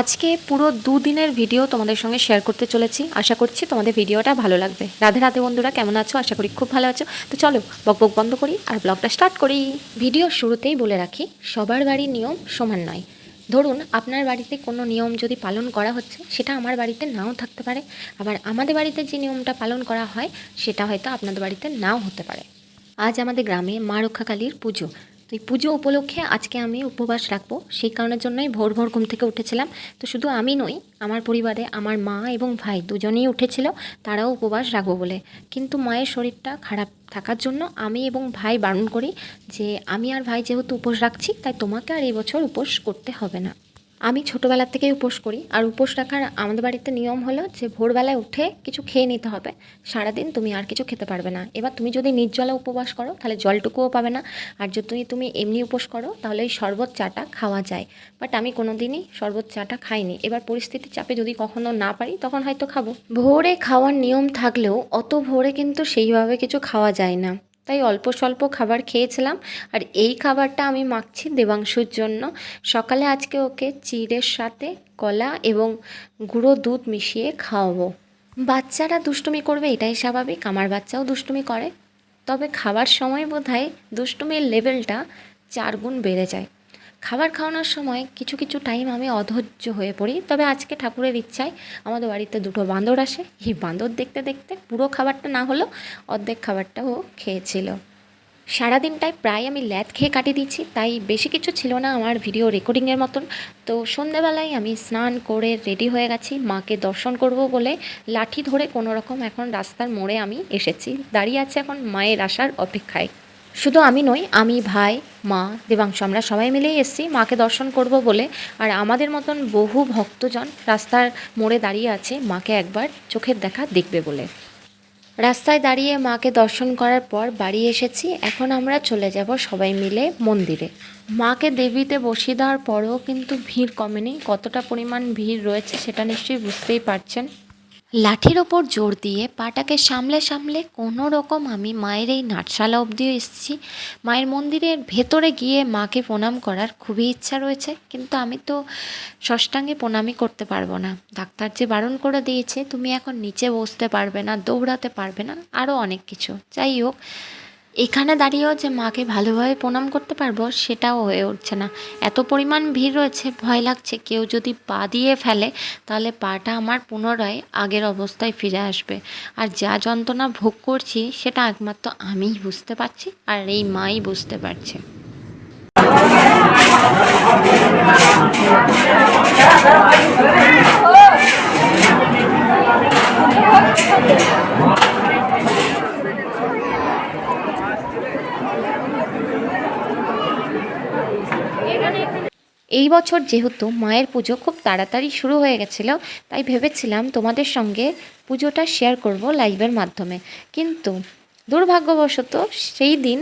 আজকে পুরো দুদিনের ভিডিও তোমাদের সঙ্গে শেয়ার করতে চলেছি। আশা করছি তোমাদের ভিডিওটা ভালো লাগবে। রাধে রাধে বন্ধুরা, কেমন আছো? আশা করি খুব ভালো আছো। তো চলো, বক বক বন্ধ করি আর ব্লগটা স্টার্ট করি। ভিডিও শুরুতেই বলে রাখি, সবার বাড়ির নিয়ম সমান নয়। ধরুন আপনার বাড়িতে কোনো নিয়ম যদি পালন করা হচ্ছে, সেটা আমার বাড়িতে নাও থাকতে পারে। আবার আমাদের বাড়িতে যে নিয়মটা পালন করা হয়, সেটা হয়তো আপনাদের বাড়িতে নাও হতে পারে। আজ আমাদের গ্রামে মা রক্ষাকালীর পুজো। এই পুজো উপলক্ষে আজকে আমি উপবাস রাখব। সেই কারণের জন্যই ভোর ভোর ঘুম থেকে উঠেছিলাম। তো শুধু আমি নই, আমার পরিবারে আমার মা এবং ভাই দুজনেই উঠেছিল। তারাও উপবাস রাখব বলে। কিন্তু মায়ের শরীরটা খারাপ থাকার জন্য আমি এবং ভাই বারণ করি যে, আমি আর ভাই যেহেতু উপোস রাখছি, তাই তোমাকে আর এই বছর উপোস করতে হবে না। আমি ছোটোবেলার থেকেই উপোস করি। আর উপোস রাখার আমাদের বাড়িতে নিয়ম হলো যে ভোরবেলায় উঠে কিছু খেয়ে নিতে হবে। সারাদিন তুমি আর কিছু খেতে পারবে না। এবার তুমি যদি নির্জলা উপবাস করো, তাহলে জলটুকুও পাবে না। আর যদি তুমি এমনি উপোস করো, তাহলে এই শরবত চাটা খাওয়া যায়। বাট আমি কোনো দিনই শরবত চাটা খাইনি। এবার পরিস্থিতির চাপে যদি কখনো না পারি, তখন হয়তো খাব। ভোরে খাওয়ার নিয়ম থাকলেও অত ভোরে কিন্তু সেইভাবে কিছু খাওয়া যায় না। তাই অল্প স্বল্প খাবার খেয়েছিলাম। আর এই খাবারটা আমি মাখছি দেবাংশুর জন্য। সকালে আজকে ওকে চিড়ের সাথে কলা এবং গুঁড়ো দুধ মিশিয়ে খাওয়াবো। বাচ্চারা দুষ্টুমি করবে, এটাই স্বাভাবিক। আমার বাচ্চাও দুষ্টুমি করে। তবে খাবার সময় বোধ হয় দুষ্টুমির লেভেলটা চারগুণ বেড়ে যায়। খাবার খাওয়ানোর সময় কিছু কিছু টাইম আমি অধৈর্য হয়ে পড়ি। তবে আজকে ঠাকুরের ইচ্ছায় আমাদের বাড়িতে দুটো বান্দর আসে। এই বান্দর দেখতে দেখতে পুরো খাবারটা না হলেও অর্ধেক খাবারটা ও খেয়েছিল সারাদিনটায় প্রায় আমি ল্যাদ খেয়ে কাটিয়ে দিচ্ছি তাই বেশি কিছু ছিল না আমার ভিডিও রেকর্ডিংয়ের মতন। তো সন্ধেবেলায় আমি স্নান করে রেডি হয়ে গেছি। মাকে দর্শন করব বলে লাঠি ধরে কোনো রকম এখন রাস্তার মোড়ে আমি এসেছি। দাঁড়িয়ে আছে এখন মায়ের আসার অপেক্ষায়। শুধু আমি নই, আমি, ভাই, মা, দেবাংশ, আমরা সবাই মিলেই এসেছি মাকে দর্শন করব বলে। আর আমাদের মতন বহু ভক্তজন রাস্তার মোড়ে দাঁড়িয়ে আছে, মাকে একবার চোখের দেখা দেখবে বলে। রাস্তায় দাঁড়িয়ে মাকে দর্শন করার পর বাড়ি এসেছি, এখন আমরা চলে যাব সবাই মিলে মন্দিরে। মাকে দেবীতে বসিয়ে দেওয়ার পরেও কিন্তু ভিড় কমেনি, কতটা পরিমাণ ভিড় রয়েছে সেটা নিশ্চয়ই বুঝতেই পারছেন। লাঠির ওপর জোর দিয়ে পাটাকে সামলে সামলে কোনো রকম আমি মায়ের এই নাটশালা অবধিও এসেছি। মায়ের মন্দিরের ভেতরে গিয়ে মাকে প্রণাম করার খুবই ইচ্ছা রয়েছে, কিন্তু আমি তো ষষ্ঠাঙ্গে প্রণামই করতে পারব না। ডাক্তার যে বারণ করে দিয়েছে, তুমি এখন নিচে বসতে পারবে না, দৌড়াতে পারবে না আরও অনেক কিছু। যাই হোক এখানে দাঁড়িয়েও যে মাকে ভালোভাবে প্রণাম করতে পারব, সেটাও হয়ে উঠছে না। এত পরিমাণ ভিড় রয়েছে, ভয় লাগছে। কেউ যদি পা দিয়ে ফেলে, তাহলে পাটা আমার পুনরায় আগের অবস্থায় ফিরে আসবে। আর যা যন্ত্রণা ভোগ করছি, সেটা একমাত্র আমিই বুঝতে পারছি, আর এই মাই বুঝতে পারছে। এই বছর যেহেতু মায়ের পুজো খুব তাড়াতাড়ি শুরু হয়ে গেছিল, তাই ভেবেছিলাম তোমাদের সঙ্গে পুজোটা শেয়ার করব লাইভের মাধ্যমে। কিন্তু দুর্ভাগ্যবশত সেই দিন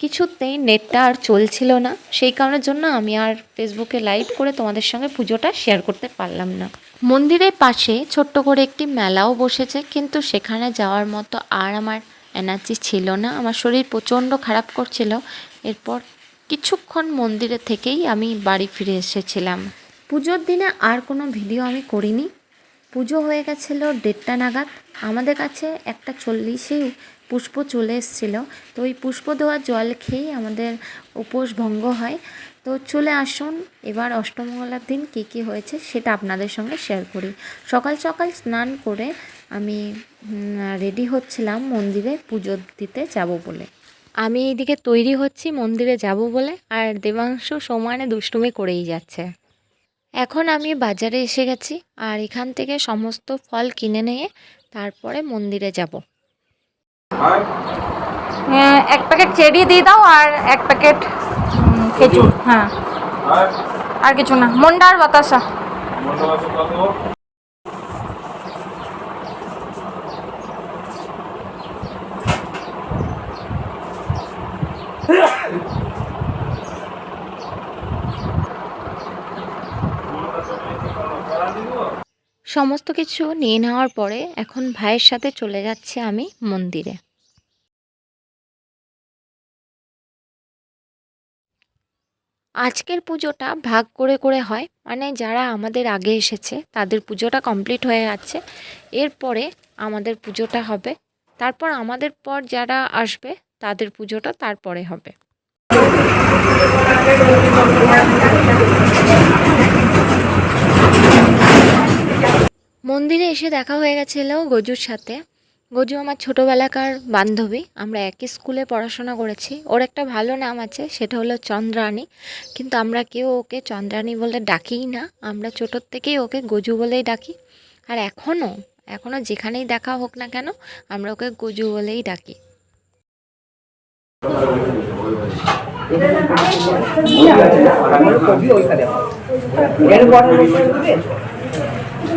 কিছুতেই নেটটা আর চলছিল না। সেই কারণের জন্য আমি আর ফেসবুকে লাইভ করে তোমাদের সঙ্গে পুজোটা শেয়ার করতে পারলাম না। মন্দিরের পাশে ছোট্ট করে একটি মেলাও বসেছে, কিন্তু সেখানে যাওয়ার মতো আর আমার এনার্জি ছিল না, আমার শরীর প্রচণ্ড খারাপ করছিল। এরপর কিছুক্ষণ মন্দিরে থেকেই আমি বাড়ি ফিরে এসেছিলাম। পুজোর দিনে আর কোনো ভিডিও আমি করিনি। পুজো হয়ে গেছিল দেড়টা নাগাদ। আমাদের কাছে একটা চল্লিশেই পুষ্প চলে এসেছিল। তো ওই পুষ্প দেওয়া জল খেয়েই আমাদের উপোস ভঙ্গ হয়। তো চলে আসুন এবার অষ্টমঙ্গলার দিন কী কী হয়েছে সেটা আপনাদের সঙ্গে শেয়ার করি। সকাল সকাল স্নান করে আমি রেডি হচ্ছিলাম মন্দিরে পুজো দিতে যাব বলে। আমি এইদিকে তৈরি হচ্ছি মন্দিরে যাব বলে আর দেবাংশু সমানে দুষ্টুমি করেই যাচ্ছে। এখন আমি বাজারে এসে গেছি আর এখান থেকে সমস্ত ফল কিনে নিয়ে তারপরে মন্দিরে যাব। এক প্যাকেট চেরি দিয়ে দাও আর এক প্যাকেট উম, খেজুর হ্যাঁ আর কিছু না মন্ডা আর বাতাসা সমস্ত কিছু নিয়ে নেওয়ার পরে এখন ভাইয়ের সাথে চলে যাচ্ছি আমি মন্দিরে। আজকের পুজোটা ভাগ করে করে হয় মানে যারা আমাদের আগে এসেছে তাদের পুজোটা কমপ্লিট হয়ে যাচ্ছে। এরপরে আমাদের পুজোটা হবে, তারপর আমাদের পর যারা আসবে তাদের পুজোটা তারপরে হবে। মন্দিরে এসে দেখা হয়ে গেছিল গজুর সাথে গজু আমার ছোটোবেলাকার বান্ধবী আমরা একই স্কুলে পড়াশোনা করেছি ওর একটা ভালো নাম আছে সেটা হলো চন্দ্রাণী কিন্তু আমরা কেউ ওকে চন্দ্রাণী বলে ডাকিই না আমরা ছোটোর থেকেই ওকে গজু বলেই ডাকি আর এখনও এখনও যেখানেই দেখা হোক না কেন আমরা ওকে গজু বলেই ডাকি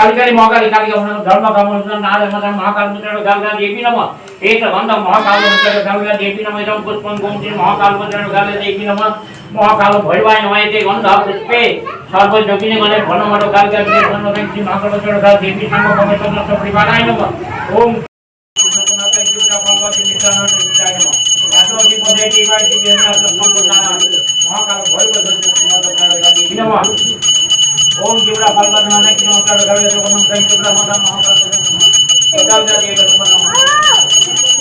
কালী ধর্ম, কামন মহাকাল মুদ্রা গালগা দেবী নম। এক বন্ধ মহাকাল মুদ্রা গালগা দেবী নম। এরম পুষ্পন গোমতি মহাকাল মুদ্রা গালগা দেবী নম। মহাকাল, ভৈরবায় নয় তে গন্ধ পুষ্পে। সর্ব যোগিনী গণে ঘনমঠ ধর্ম ব্যক্তি মহাকাল মুদ্রা গাল, দেবী নম কমেশ্বর পরিবারায় নম। ওম। মহাকাল, ভৈরব নম। ఓం శివుడ పల్వనానే నమస్కారం గౌరవ జపనం కై శివుడ మాతా మహాకాళ సదాల్ గా దేవ నమః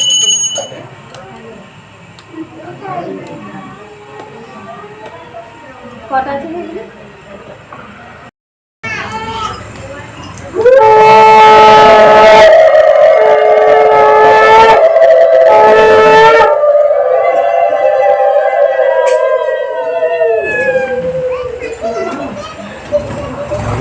কটা আছে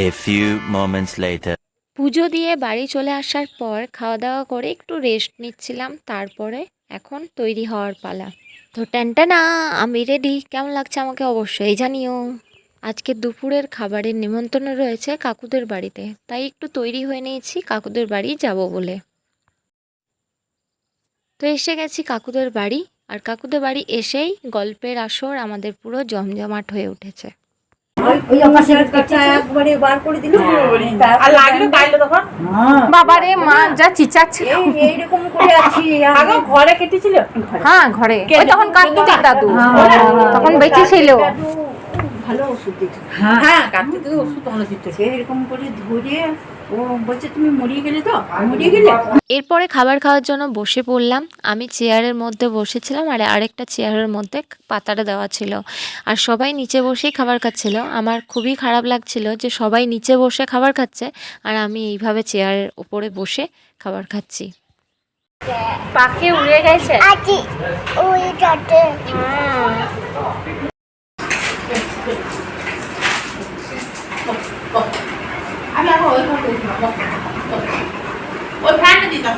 A few moments later. পুজো দিয়ে বাড়ি চলে আসার পর খাওয়া দাওয়া করে একটু রেস্ট নিচ্ছিলাম, তারপরে এখন তৈরি হওয়ার পালা। তো টেনটা না আমি রেডি কেমন লাগছে আমাকে অবশ্যই জানিও। আজকে দুপুরের খাবারের নিমন্ত্রণ রয়েছে কাকুদের বাড়িতে, তাই একটু তৈরি হয়ে নিয়েছি, কাকুদের বাড়ি যাব বলে। তো এসে গেছি কাকুদের বাড়ি, আর কাকুদের বাড়ি এসেই গল্পের আসর আমাদের পুরো জমজমাট হয়ে উঠেছে। বাবারে মা যা চিচাচ্ছে এইরকম করে আছি আগে ঘরে কেটেছিল? হ্যাঁ ঘরে। ওই তখন দাদু। তখন বেঁচে ছিল। ভালো ওষুধ দিত। হ্যাঁ। কাটতে ওষুধ অনেক দিত। সে এরকম করে ধরে ও বলছে তুমি মরিয়ে গেলে তো? মরিয়ে গেলে? এরপরে খাবার খাওয়ার জন্য বসে পড়লাম। আমি চেয়ারের মধ্যে বসেছিলাম আর আরেকটা চেয়ারের মধ্যে পাতাটা দেওয়া ছিল। আর সবাই নিচে বসেই খাবার খাচ্ছিল। আমার খুবই খারাপ লাগছিল যে সবাই নিচে বসে খাবার খাচ্ছে আর আমি এইভাবে চেয়ারের উপরে বসে খাবার খাচ্ছি। পাখি উড়ে গেছে? আমি আবার ওই করে দিলাম ওই ফ্যানটা দিতাম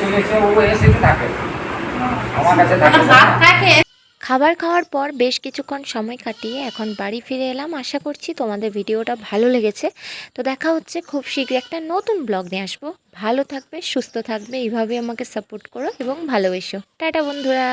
চলে এসে ও এসে থাকে আমার কাছে থাকে খাবার খাওয়ার পর বেশ কিছুক্ষণ সময় কাটিয়ে এখন বাড়ি ফিরে এলাম। আশা করছি তোমাদের ভিডিওটা ভালো লেগেছে। তো দেখা হচ্ছে খুব শীঘ্র একটা নতুন ব্লগ নিয়ে আসব। ভালো থাকবে, সুস্থ থাকবে এইভাবে আমাকে সাপোর্ট করো এবং ভালোবেসো। টাটা বন্ধুরা।